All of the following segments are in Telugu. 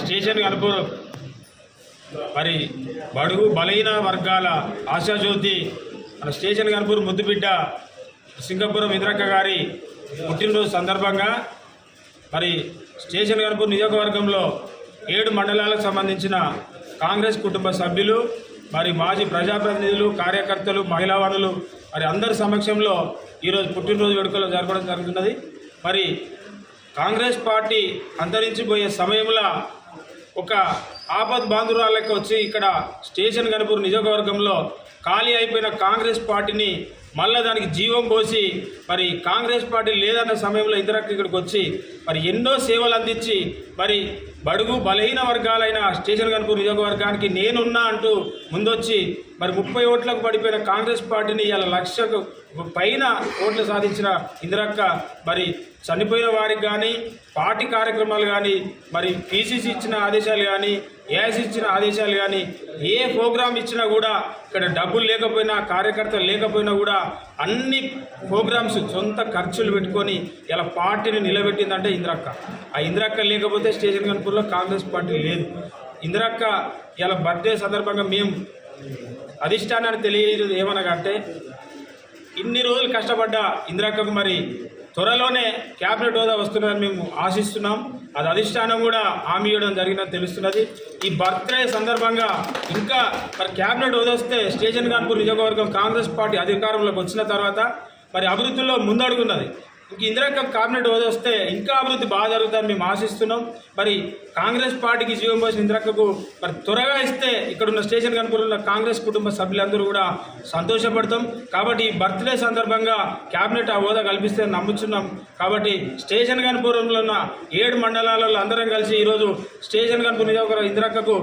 స్టేషన్ కనుపూర్ మరి బడుగు బలహీన వర్గాల ఆశాజ్యోతి మన స్టేషన్ కనుపూర్ ముద్దుబిడ్డ సింగపురం ఇంద్రక్క గారి పుట్టినరోజు సందర్భంగా మరి స్టేషన్ కనుపూర్ నియోజకవర్గంలో ఏడు మండలాలకు సంబంధించిన కాంగ్రెస్ కుటుంబ సభ్యులు మరి మాజీ ప్రజాప్రతినిధులు కార్యకర్తలు మహిళా వనులు మరి అందరి సమక్షంలో ఈరోజు పుట్టినరోజు వేడుకలు జరపడం జరుగుతున్నది. మరి కాంగ్రెస్ పార్టీ అంతరించిపోయే సమయంలో ఒక ఆపద్ బాంధురాలకు వచ్చి ఇక్కడ స్టేషన్ గణపూర్ నియోజకవర్గంలో ఖాళీ అయిపోయిన కాంగ్రెస్ పార్టీని మళ్ళీ దానికి జీవం పోసి మరి కాంగ్రెస్ పార్టీ లేదన్న సమయంలో ఇందిరక్క ఇక్కడికి వచ్చి మరి ఎన్నో సేవలు అందించి మరి బడుగు బలహీన వర్గాలైన స్టేషన్ గన్పూర్ నియోజకవర్గానికి నేనున్నా అంటూ ముందొచ్చి మరి ముప్పై ఓట్లకు పడిపోయిన కాంగ్రెస్ పార్టీని ఇలా లక్షకు పైన ఓట్లు సాధించిన ఇందిరక్క మరి చనిపోయిన వారికి కానీ పార్టీ కార్యక్రమాలు కానీ మరి పీసీసీ ఇచ్చిన ఆదేశాలు కానీ ఏఐసీ ఇచ్చిన ఆదేశాలు కానీ ఏ ప్రోగ్రాం ఇచ్చినా కూడా ఇక్కడ డబ్బులు లేకపోయినా కార్యకర్తలు లేకపోయినా కూడా అన్ని ప్రోగ్రామ్స్ సొంత ఖర్చులు పెట్టుకొని ఇలా పార్టీని నిలబెట్టిందంటే ఇందిరక్క. ఆ ఇందిరక్క లేకపోతే స్టేషన్ కనుపూర్లో కాంగ్రెస్ పార్టీ లేదు. ఇందిరక్క ఇలా బర్త్డే సందర్భంగా మేము అధిష్టానాన్ని తెలియదు ఏమనగా అంటే ఇన్ని రోజులు కష్టపడ్డ ఇందిరక్కకు మరి త్వరలోనే క్యాబినెట్ హోదా వస్తుందని మేము ఆశిస్తున్నాం. అది అధిష్టానం కూడా హామీ ఇవ్వడం జరిగిందని తెలుస్తున్నది. ఈ బర్త్డే సందర్భంగా ఇంకా మరి క్యాబినెట్ హోదా వస్తే స్టేషన్ కాన్పూర్ నియోజకవర్గం కాంగ్రెస్ పార్టీ అధికారంలోకి వచ్చిన తర్వాత మరి అభివృద్ధిలో ముందడుగున్నది. ఇంక ఇందిరా క్యాబినెట్ హోదా వస్తే ఇంకా అభివృద్ధి బాగా జరుగుతుందని మేము ఆశిస్తున్నాం. మరి కాంగ్రెస్ పార్టీకి జీవం పోసిన ఇందిరక్కకు మరి త్వరగా ఇస్తే ఇక్కడున్న స్టేషన్ కనుపూర్లో కాంగ్రెస్ కుటుంబ సభ్యులందరూ కూడా సంతోషపడతాం. కాబట్టి ఈ బర్త్డే సందర్భంగా క్యాబినెట్ ఆ హోదా కల్పిస్తే నమ్ముతున్నాం కాబట్టి స్టేషన్ కనుపూరంలో ఉన్న ఏడు మండలాలలో అందరం కలిసి ఈరోజు స్టేషన్ కనుపూర్ నియోజకవర్గ ఇందిరక్కకు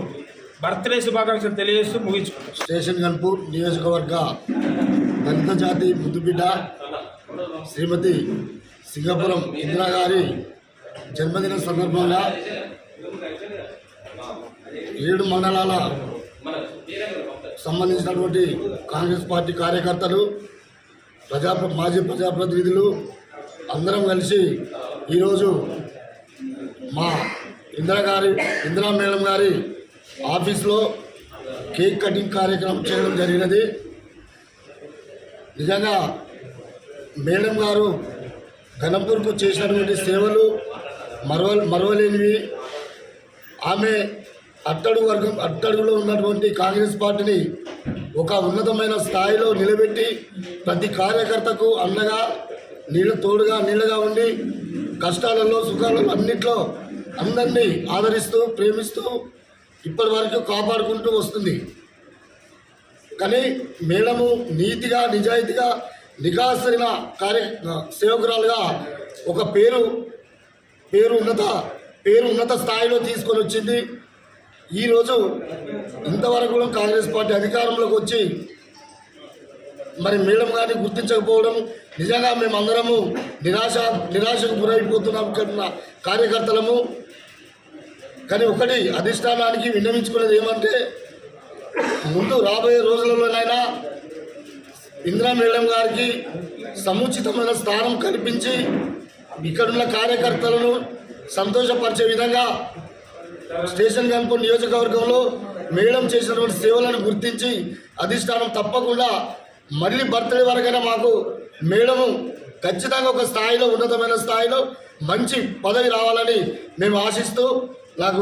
బర్త్డే శుభాకాంక్షలు తెలియజేస్తూ ముగించుకుంటాం స్టేషన్ కనుపూర్ నియోజకవర్గ దళిత జాతి ముద్దుబిడ్డ శ్రీమతి సింగపురం ఇందిరా గారి జన్మదిన సందర్భంగా ఏడు మండలాల సంబంధించినటువంటి కాంగ్రెస్ పార్టీ కార్యకర్తలు ప్రజా మాజీ ప్రజాప్రతినిధులు అందరం కలిసి ఈరోజు మా ఇందిరా గారి ఇందిరా మేడం గారి ఆఫీస్లో కేక్ కటింగ్ కార్యక్రమం చేయడం జరిగినది. నిజంగా మేడం గారు ఘనపూర్కు చేసినటువంటి సేవలు మరవ మరవలేనివి. ఆమె అట్టడుగు వర్గం అట్టడుగులో ఉన్నటువంటి కాంగ్రెస్ పార్టీని ఒక ఉన్నతమైన స్థాయిలో నిలబెట్టి ప్రతి కార్యకర్తకు అండగా నీళ్ళ తోడుగా నీళ్ళగా ఉండి కష్టాలలో సుఖాలలో అన్నిట్లో అందరినీ ఆదరిస్తూ ప్రేమిస్తూ ఇప్పటి వరకు కాపాడుకుంటూ వస్తుంది. కానీ మేడము నీతిగా నిజాయితీగా నికాసరిన కార్య సేవకురాలుగా ఒక పేరు పేరు ఉన్నత పేరు ఉన్నత స్థాయిలో తీసుకొని వచ్చింది. ఈరోజు ఇంతవరకు కూడా కాంగ్రెస్ పార్టీ అధికారంలోకి వచ్చి మరి మేడం గారిని గుర్తించకపోవడం నిజంగా మేమందరము నిరాశ నిరాశకు గురైపోతున్నాం కార్యకర్తలము. కానీ ఒకటి అధిష్టానానికి విన్నవించుకునేది ఏమంటే ముందు రాబోయే రోజులలోనైనా ఇందిరా మేడం గారికి సముచితమైన స్థానం కల్పించి ఇక్కడున్న కార్యకర్తలను సంతోషపరిచే విధంగా స్టేషన్ కనుక నియోజకవర్గంలో మేడం చేసినటువంటి సేవలను గుర్తించి అధిష్టానం తప్పకుండా మళ్ళీ బర్త్డే వరకైనా మాకు మేడము ఖచ్చితంగా ఒక స్థాయిలో ఉన్నతమైన స్థాయిలో మంచి పదవి రావాలని మేము ఆశిస్తూ నాకు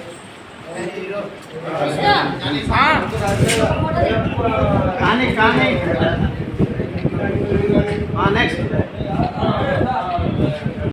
కానీ కానీ. నెక్స్ట్